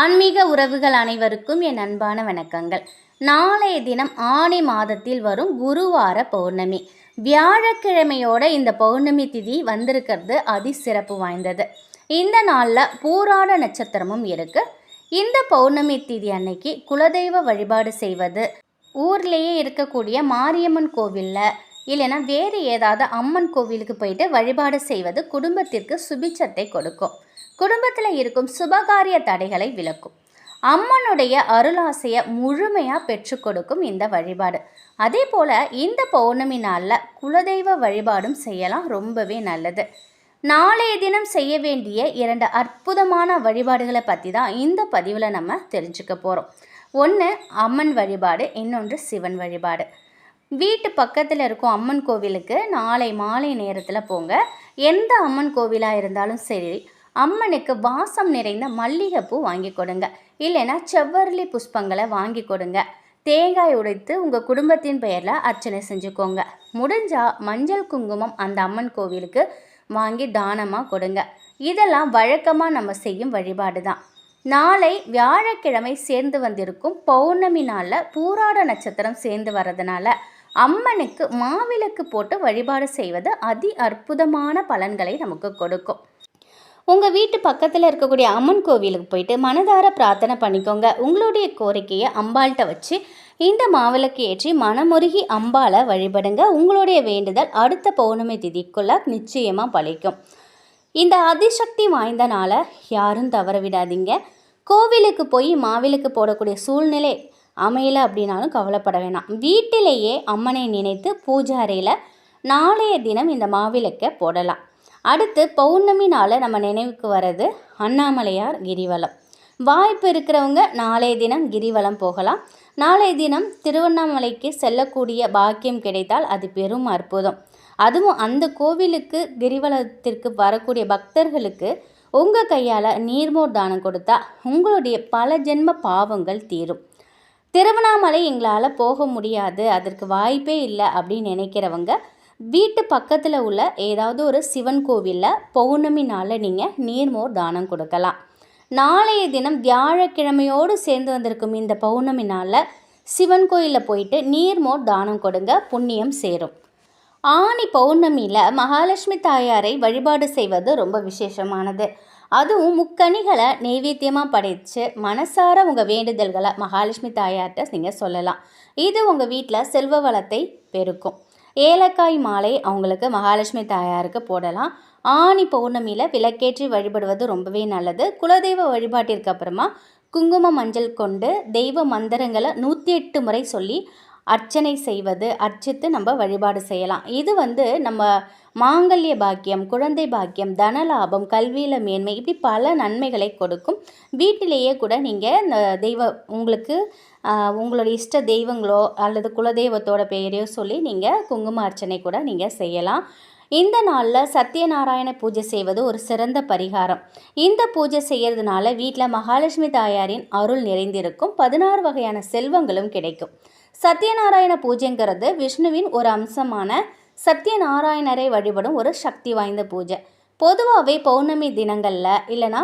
ஆன்மீக உறவுகள் அனைவருக்கும் என் அன்பான வணக்கங்கள். நாளைய தினம் ஆணி மாதத்தில் வரும் குருவார பௌர்ணமி. வியாழக்கிழமையோட இந்த பௌர்ணமி திதி வந்திருக்கிறது அதி சிறப்பு வாய்ந்தது. இந்த நாளில் பூராட நட்சத்திரமும் இருக்குது இந்த பௌர்ணமி திதி அன்னைக்கு குலதெய்வ வழிபாடு செய்வது. ஊர்லேயே இருக்கக்கூடிய மாரியம்மன் கோவிலில் இல்லைன்னா வேறு ஏதாவது அம்மன் கோவிலுக்கு போயிட்டு வழிபாடு செய்வது குடும்பத்திற்கு சுபிச்சத்தை கொடுக்கும். குடும்பத்தில் இருக்கும் சுபகாரிய தடைகளை விளக்கும் அம்மனுடைய அருளாசையை முழுமையாக பெற்று கொடுக்கும் இந்த வழிபாடு. அதே போல் இந்த பௌர்ணமி நாளில் குலதெய்வ வழிபாடும் செய்யலாம் ரொம்பவே நல்லது. நாளைய தினம் செய்ய வேண்டிய இரண்டு அற்புதமான வழிபாடுகளை பற்றி தான் இந்த பதிவில் நம்ம தெரிஞ்சுக்க போகிறோம் ஒன்று அம்மன் வழிபாடு இன்னொன்று சிவன் வழிபாடு. வீட்டு பக்கத்தில் இருக்கும் அம்மன் கோவிலுக்கு நாளை மாலை நேரத்தில் போங்க. எந்த அம்மன் கோவிலாக இருந்தாலும் சரி அம்மனுக்கு வாசம் நிறைந்த மல்லிகைப்பூ வாங்கி கொடுங்க. இல்லைன்னா செவ்வரளி புஷ்பங்களை வாங்கி கொடுங்க. தேங்காய் உடைத்து உங்கள் குடும்பத்தின் பெயரில் அர்ச்சனை செஞ்சுக்கோங்க. முடிஞ்சால் மஞ்சள் குங்குமம் அந்த அம்மன் கோவிலுக்கு வாங்கி தானமாக கொடுங்க. இதெல்லாம் வழக்கமாக நம்ம செய்யும் வழிபாடு தான் நாளை வியாழக்கிழமை சேர்ந்து வந்திருக்கும் பௌர்ணமி நாளில் பூராட நட்சத்திரம் சேர்ந்து வர்றதுனால அம்மனுக்கு மாவிளக்கு போட்டு வழிபாடு செய்வது அதி அற்புதமான பலன்களை நமக்கு கொடுக்கும். உங்கள் வீட்டு பக்கத்தில் இருக்கக்கூடிய அம்மன் கோவிலுக்கு போயிட்டு மனதார பிரார்த்தனை பண்ணிக்கோங்க. உங்களுடைய கோரிக்கையை அம்பாள்கிட்ட வச்சு இந்த மாவிளக்கு ஏற்றி மனமுருகி அம்பாலை வழிபடுங்க. உங்களுடைய வேண்டுதல் அடுத்த பௌர்ணமி திதிக்குள்ள நிச்சயமாக பழிக்கும் இந்த அதிசக்தி வாய்ந்த நாளை யாரும் தவற விடாதீங்க கோவிலுக்கு போய் மாவிளக்கு போடக்கூடிய சூழ்நிலை அமையலை அப்படின்னாலும் கவலைப்பட வேணாம். வீட்டிலேயே அம்மனை நினைத்து பூஜை அறையில் நாளைய தினம் இந்த மாவிளக்கை போடலாம். அடுத்து பௌர்ணமி நாளை நம்ம நினைவுக்கு வர்றது அண்ணாமலையார் கிரிவலம். வாய்ப்பு இருக்கிறவங்க நாளைய தினம் கிரிவலம் போகலாம். நாளைய தினம் திருவண்ணாமலைக்கு செல்லக்கூடிய பாக்கியம் கிடைத்தால் அது பெரும் அற்புதம். அதுவும் அந்த கோவிலுக்கு கிரிவலத்திற்கு வரக்கூடிய பக்தர்களுக்கு உங்கள் கையால் நீர்மோர் தானம் கொடுத்தா உங்களுடைய பல ஜென்ம பாவங்கள் தீரும். திருவண்ணாமலை எங்களால் போக முடியாது அதற்கு வாய்ப்பே இல்லை அப்படின்னு நினைக்கிறவங்க வீட்டு பக்கத்தில் உள்ள ஏதாவது ஒரு சிவன் கோவிலில் பௌர்ணமி நாளில் நீங்கள் நீர்மோர் தானம் கொடுக்கலாம். நாளைய தினம் வியாழக்கிழமையோடு சேர்ந்து வந்திருக்கும் இந்த பௌர்ணமி நாளில் சிவன் கோயிலில் போயிட்டு நீர்மோர் தானம் கொடுங்க புண்ணியம் சேரும். ஆணி பௌர்ணமியில் மகாலட்சுமி தாயாரை வழிபாடு செய்வது ரொம்ப விசேஷமானது. அதுவும் முக்கணிகளை நெய்வேத்தியமாக படைத்து மனசார உங்கள் வேண்டுதல்களை மகாலட்சுமி தாயார்கிட்ட நீங்கள் சொல்லலாம். இது உங்கள் வீட்டில் செல்வ வளத்தை பெருக்கும். ஏலக்காய் மாலை அவங்களுக்கு மகாலட்சுமி தாயாருக்கு போடலாம். ஆணி பௌர்ணமியில் விளக்கேற்றி வழிபடுவது ரொம்பவே நல்லது. குலதெய்வ வழிபாட்டிற்கு அப்புறமா குங்கும மஞ்சள் கொண்டு தெய்வ மந்திரங்களை நூற்றி எட்டு முறை சொல்லி அர்ச்சனை செய்வது அர்ச்சித்து நம்ம வழிபாடு செய்யலாம். இது வந்து நம்ம மாங்கல்ய பாக்கியம் குழந்தை பாக்கியம் தனலாபம் கல்வியில் மேன்மை இப்படி பல நன்மைகளை கொடுக்கும். வீட்டிலேயே கூட நீங்கள் இந்த தெய்வ உங்களுக்கு உங்களுடைய இஷ்ட தெய்வங்களோ அல்லது குலதெய்வத்தோட பெயரையோ சொல்லி நீங்கள் குங்கும அர்ச்சனை கூட நீங்கள் செய்யலாம். இந்த நாளில் சத்யநாராயண பூஜை செய்வது ஒரு சிறந்த பரிகாரம். இந்த பூஜை செய்கிறதுனால வீட்டில் மகாலட்சுமி தாயாரின் அருள் நிறைந்திருக்கும். பதினாறு வகையான செல்வங்களும் கிடைக்கும். சத்யநாராயண பூஜைங்கிறது விஷ்ணுவின் ஒரு அம்சமான சத்யநாராயணரை வழிபடும் ஒரு சக்தி வாய்ந்த பூஜை. பொதுவாகவே பௌர்ணமி தினங்களில் இல்லைனா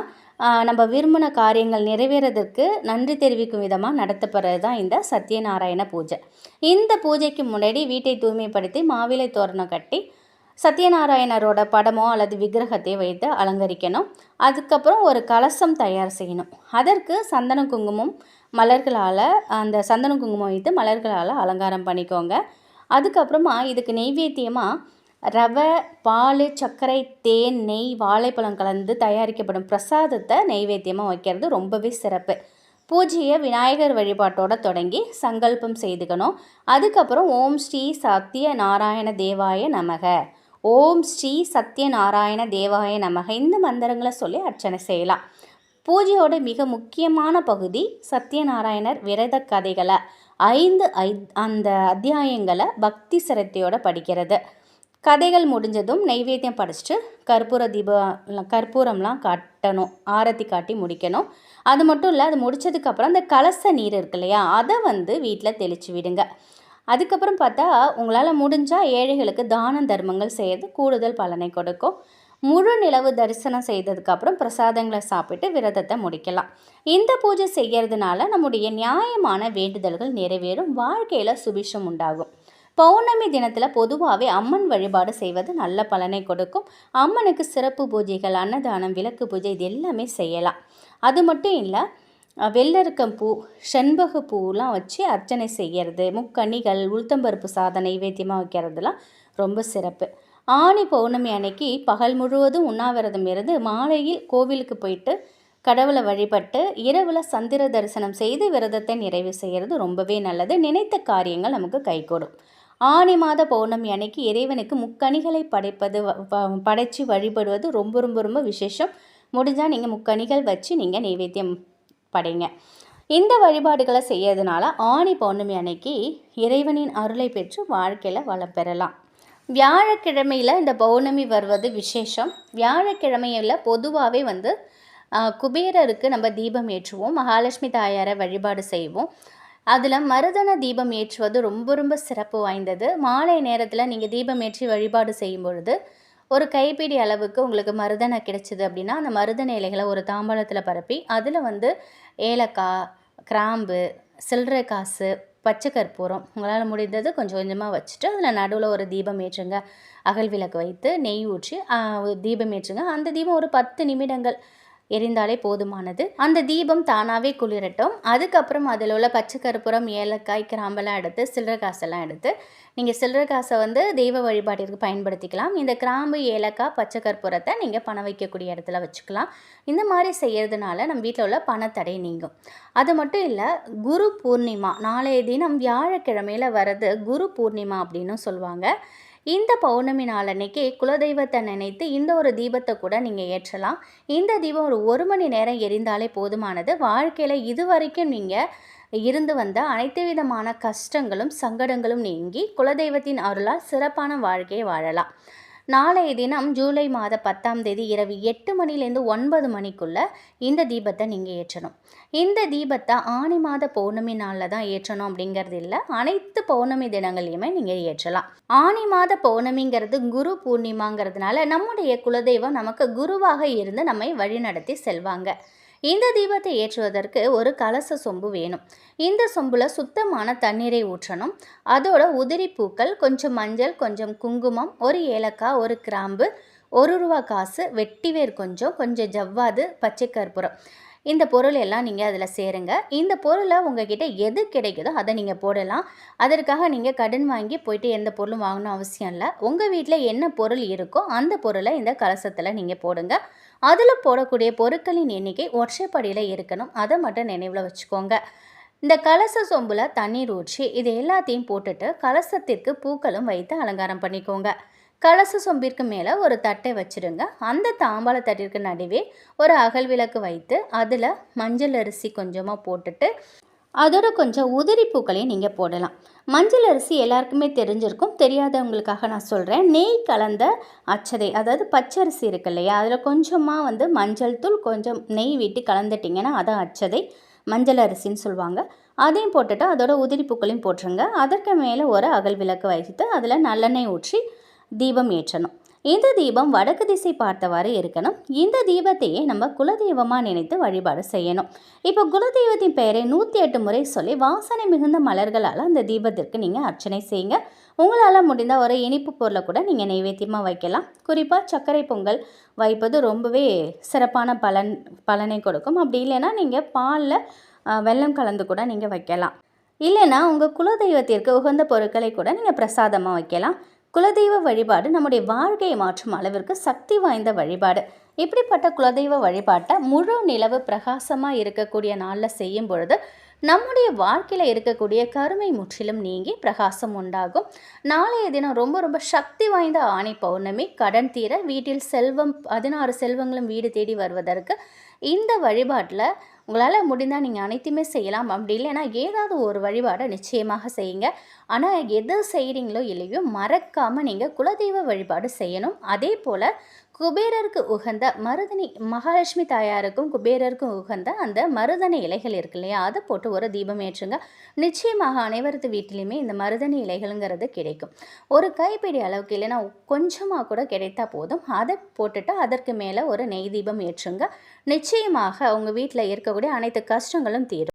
நம்ம விரும்பின காரியங்கள் நிறைவேறதற்கு நன்றி தெரிவிக்கும் விதமாக நடத்தப்படுறது தான் இந்த சத்யநாராயண பூஜை. இந்த பூஜைக்கு முன்னாடி வீட்டை தூய்மைப்படுத்தி மாவிலை தோரணம் கட்டி சத்யநாராயணரோட படமோ அல்லது விக்கிரகத்தை வைத்து அலங்கரிக்கணும். அதுக்கப்புறம் ஒரு கலசம் தயார் செய்யணும். அதற்கு சந்தன குங்குமம் மலர்களால் அந்த சந்தன குங்குமம் வைத்து மலர்களால் அலங்காரம் பண்ணிக்கோங்க. அதுக்கப்புறமா இதுக்கு நெய்வேத்தியமாக ரவை பால் சர்க்கரை தேன் நெய் வாழைப்பழம் கலந்து தயாரிக்கப்படும் பிரசாதத்தை நெய்வேத்தியமாக வைக்கிறது ரொம்பவே சிறப்பு. பூஜையை விநாயகர் வழிபாட்டோட தொடங்கி சங்கல்பம் செய்துக்கணும். அதுக்கப்புறம் ஓம் ஸ்ரீ சத்ய நாராயண தேவாய நமக. ஓம் ஸ்ரீ சத்யநாராயண தேவாய நமக. இந்த மந்திரங்களை சொல்லி அர்ச்சனை செய்யலாம். பூஜையோட மிக முக்கியமான பகுதி சத்யநாராயணர் விரத கதைகளை. ஐந்து ஐ அந்த அத்தியாயங்களை பக்தி சிரத்தையோட படிக்கிறது. கதைகள் முடிஞ்சதும் நெய்வேத்தியம் படிச்சுட்டு கற்பூர தீபம் கற்பூரம்லாம் காட்டணும் ஆரத்தி காட்டி முடிக்கணும். அது மட்டும் இல்லை அது முடித்ததுக்கப்புறம் அந்த கலச நீர் இருக்கு இல்லையா அதை வந்து வீட்டில் தெளித்து விடுங்க. அதுக்கப்புறம் பார்த்தா உங்களால் முடிஞ்சால் ஏழைகளுக்கு தான தர்மங்கள் செய்யறது கூடுதல் பலனை கொடுக்கும். முழு நிலவு தரிசனம் செய்ததுக்கப்புறம் பிரசாதங்களை சாப்பிட்டு விரதத்தை முடிக்கலாம். இந்த பூஜை செய்யறதுனால நம்முடைய நியாயமான வேண்டுதல்கள் நிறைவேறும் வாழ்க்கையில் சுபிஷம் உண்டாகும். பௌர்ணமி தினத்தில் பொதுவாகவே அம்மன் வழிபாடு செய்வது நல்ல பலனை கொடுக்கும். அம்மனுக்கு சிறப்பு பூஜைகள் அன்னதானம் விளக்கு பூஜை இது எல்லாமே செய்யலாம். அது மட்டும் இல்லை வெள்ளருக்கம் பூ செண்பக பூலாம் வச்சு அர்ச்சனை செய்கிறது முக்கணிகள் உளுத்தம்பருப்பு சாதனை நைவேத்தியமாக வைக்கிறதுலாம் ரொம்ப சிறப்பு. ஆனி பௌர்ணமி அன்னைக்கு பகல் முழுவதும் உண்ணாவிரதம் இருந்து மாலையில் கோவிலுக்கு போயிட்டு கடவுளை வழிபட்டு இரவில் சந்திர தரிசனம் செய்து விரதத்தை நிறைவு செய்கிறது ரொம்பவே நல்லது. நினைத்த காரியங்கள் நமக்கு கைகூடும். ஆனி மாத பௌர்ணமி அன்னைக்கு இறைவனுக்கு முக்கணிகளை படைப்பது படைத்து வழிபடுவது ரொம்ப ரொம்ப ரொம்ப விசேஷம். முடிஞ்சால் நீங்கள் முக்கணிகள் வச்சு நீங்கள் நைவேத்தியம் படைங்க. இந்த வழிபாடுகளை செய்யறதுனால ஆணி பௌர்ணமி அன்னைக்கு இறைவனின் அருளை பெற்று வாழ்க்கையில் வளம் பெறலாம். வியாழக்கிழமையில் இந்த பௌர்ணமி வருவது விசேஷம். வியாழக்கிழமையில் பொதுவாகவே வந்து குபேரருக்கு நம்ம தீபம் ஏற்றுவோம். மகாலட்சுமி தாயாரை வழிபாடு செய்வோம். அதில் மருதன தீபம் ஏற்றுவது ரொம்ப ரொம்ப சிறப்பு வாய்ந்தது. மாலை நேரத்தில் நீங்கள் தீபம் ஏற்றி வழிபாடு செய்யும் பொழுது ஒரு கைப்பிடி அளவுக்கு உங்களுக்கு மருதனை கிடைச்சிது அப்படின்னா அந்த மருதன இலைகளை ஒரு தாம்பாளத்தில் பரப்பி அதில் வந்து ஏலக்காய் கிராம்பு சில்லறை காசு பச்சை கற்பூரம். உங்களால் முடிந்தது கொஞ்சம் கொஞ்சமாக வச்சுட்டு அதில் நடுவில் ஒரு தீபம் ஏற்றுங்க. அகல் விளக்கு வைத்து நெய் ஊற்றி தீபம் ஏற்றுங்க. அந்த தீபம் ஒரு பத்து நிமிடங்கள் எரிந்தாலே போதுமானது. அந்த தீபம் தானாகவே குளிரட்டும். அதுக்கப்புறம் அதில் உள்ள பச்சை கற்பூரம் ஏலக்காய் கிராம்பெல்லாம் எடுத்து சில்லற காசெல்லாம் எடுத்து நீங்கள் சில்லற காசை வந்து தெய்வ வழிபாட்டிற்கு பயன்படுத்திக்கலாம். இந்த கிராம்பு ஏலக்காய் பச்சை கற்பூரத்தை நீங்கள் பணம் வைக்கக்கூடிய இடத்துல வச்சுக்கலாம். இந்த மாதிரி செய்கிறதுனால நம்ம வீட்டில் உள்ள பணத்தடை நீங்கும். அது மட்டும் இல்லை குரு பூர்ணிமா நாளைய தினம் வியாழக்கிழமையில் வர்றது குரு பூர்ணிமா அப்படின்னு சொல்லுவாங்க. இந்த பௌர்ணமி நாள் அன்னைக்கு குலதெய்வத்தை நினைத்து இந்த ஒரு தீபத்தை கூட நீங்கள் ஏற்றலாம். இந்த தீபம் ஒரு ஒரு மணி நேரம் எரிந்தாலே போதுமானது. வாழ்க்கையில் இதுவரைக்கும் நீங்கள் இருந்து வந்த அனைத்து விதமான கஷ்டங்களும் சங்கடங்களும் நீங்கி குலதெய்வத்தின் அருளால் சிறப்பான வாழ்க்கையை வாழலாம். நாளைய தினம் ஜூலை மாத பத்தாம் தேதி இரவு எட்டு மணிலேருந்து ஒன்பது மணிக்குள்ளே இந்த தீபத்தை நீங்கள் ஏற்றணும். இந்த தீபத்தை ஆணி மாத பௌர்ணமி நாளில் தான் ஏற்றணும் அப்படிங்கிறது இல்லை. அனைத்து பௌர்ணமி தினங்களையுமே நீங்கள் ஏற்றலாம். ஆணி மாத பௌர்ணமிங்கிறது குரு பூர்ணிமாங்கிறதுனால நம்முடைய குலதெய்வம் நமக்கு குருவாக இருந்து நம்மை வழிநடத்தி செல்வாங்க. இந்த தீபத்தை ஏற்றுவதற்கு ஒரு கலச சொம்பு வேணும். இந்த சொம்பில் சுத்தமான தண்ணீரை ஊற்றணும். அதோட உதிரி பூக்கள் கொஞ்சம் மஞ்சள் கொஞ்சம் குங்குமம் ஒரு ஏலக்காய் ஒரு கிராம்பு ஒரு ரூபா காசு வெட்டிவேர் கொஞ்சம் கொஞ்சம் ஜவ்வாது பச்சை கற்பூரம். இந்த பொருள் எல்லாம் நீங்கள் அதில் சேருங்க. இந்த பொருளை உங்ககிட்ட எது கிடைக்குதோ அதை நீங்கள் போடலாம். அதற்காக நீங்கள் கடன் வாங்கி போயிட்டு எந்த பொருளும் வாங்கணும் அவசியம் இல்லை. உங்கள் வீட்டில் என்ன பொருள் இருக்கோ அந்த பொருளை இந்த கலசத்தில் நீங்கள் போடுங்க. அதில் போடக்கூடிய பொருட்களின் எண்ணிக்கை ஒற்றைப்படியில் இருக்கணும். அதை மட்டும் நினைவில் வச்சுக்கோங்க. இந்த கலச சொம்பில் தண்ணீர் ஊற்றி இது எல்லாத்தையும் போட்டுட்டு கலசத்திற்கு பூக்களும் வைத்து அலங்காரம் பண்ணிக்கோங்க. கலச சொம்பிற்கு மேலே ஒரு தட்டை வச்சுருங்க. அந்த தாம்பாள தட்டிற்கு நடுவே ஒரு அகல் விளக்கு வைத்து அதில் மஞ்சள் அரிசி கொஞ்சமாக போட்டுட்டு அதோட கொஞ்சம் உதிரி பூக்களையும் நீங்கள் போடலாம். மஞ்சள் அரிசி எல்லாருக்குமே தெரிஞ்சிருக்கும். தெரியாதவங்களுக்காக நான் சொல்கிறேன் நெய் கலந்த அச்சதை அதாவது பச்சரிசி இருக்கு இல்லையா? அதில் கொஞ்சமாக வந்து மஞ்சள் தூள் கொஞ்சம் நெய் விட்டு கலந்துட்டிங்கன்னா அதான் அச்சதை மஞ்சள் அரிசின்னு சொல்லுவாங்க. அதையும் போட்டுட்டு அதோட உதிரி பூக்களையும் போட்டுருங்க. அதற்கு மேலே ஒரு அகல் விளக்கு வைத்து அதில் நல்லெண்ணெய் ஊற்றி தீபம் ஏற்றணும். இந்த தீபம் வடக்கு திசை பார்த்தவாறு இருக்கணும். இந்த தீபத்தையே நம்ம குலதெய்வமாக நினைத்து வழிபாடு செய்யணும். இப்போ குலதெய்வத்தின் பெயரை நூற்றி எட்டு முறை சொல்லி வாசனை மிகுந்த மலர்களால் அந்த தீபத்திற்கு நீங்கள் அர்ச்சனை செய்யுங்க. உங்களால் முடிந்த ஒரு இனிப்பு பொருளை கூட நீங்கள் நைவேத்தியமாக வைக்கலாம். குறிப்பாக சர்க்கரை பொங்கல் வைப்பது ரொம்பவே சிறப்பான பலன் பலனை கொடுக்கும். அப்படி இல்லைன்னா நீங்கள் பாலில் வெள்ளம் கலந்து கூட நீங்கள் வைக்கலாம். இல்லைன்னா உங்கள் குலதெய்வத்திற்கு உகந்த பொருட்களை கூட நீங்கள் பிரசாதமாக வைக்கலாம். குலதெய்வ வழிபாடு நம்முடைய வாழ்க்கையை மாற்றும் அளவிற்கு சக்தி வாய்ந்த வழிபாடு. இப்படிப்பட்ட குலதெய்வ வழிபாட்டை முழு நிலவு பிரகாசமாக இருக்கக்கூடிய நாளில் செய்யும் பொழுது நம்முடைய வாழ்க்கையில் இருக்கக்கூடிய கருமை முற்றிலும் நீங்கி பிரகாசம் உண்டாகும். நாளைய தினம் ரொம்ப ரொம்ப சக்தி வாய்ந்த ஆணை பௌர்ணமி கடன் தீர வீட்டில் செல்வம் பதினாறு செல்வங்களும் வீடு தேடி வருவதற்கு இந்த வழிபாட்டில் உங்களால் முடிந்தால் நீங்கள் அனைத்துமே செய்யலாம். அப்படி இல்லைன்னா ஏதாவது ஒரு வழிபாடை நிச்சயமாக செய்யுங்க. ஆனால் எது செய்கிறீங்களோ இல்லையோ மறக்காமல் நீங்கள் குலதெய்வ வழிபாடு செய்யணும். அதே போல் குபேரருக்கு உகந்த மருதனி மகாலட்சுமி தாயாருக்கும் குபேரருக்கும் உகந்த அந்த மருதனி இலைகள் இருக்கு இல்லையா? அதை போட்டு ஒரு தீபம் ஏற்றுங்க. நிச்சயமாக அனைவரது வீட்டிலையுமே இந்த மருதனி இலைகள்ங்கிறது கிடைக்கும். ஒரு கைப்பிடி அளவுக்கு இல்லைன்னா கொஞ்சமாக கூட கிடைத்தா போதும். அதை போட்டுட்டு அதற்கு மேலே ஒரு நெய் தீபம் ஏற்றுங்க. நிச்சயமாக உங்கள் வீட்டில் இருக்கக்கூடிய அனைத்து கஷ்டங்களும் தீரும்.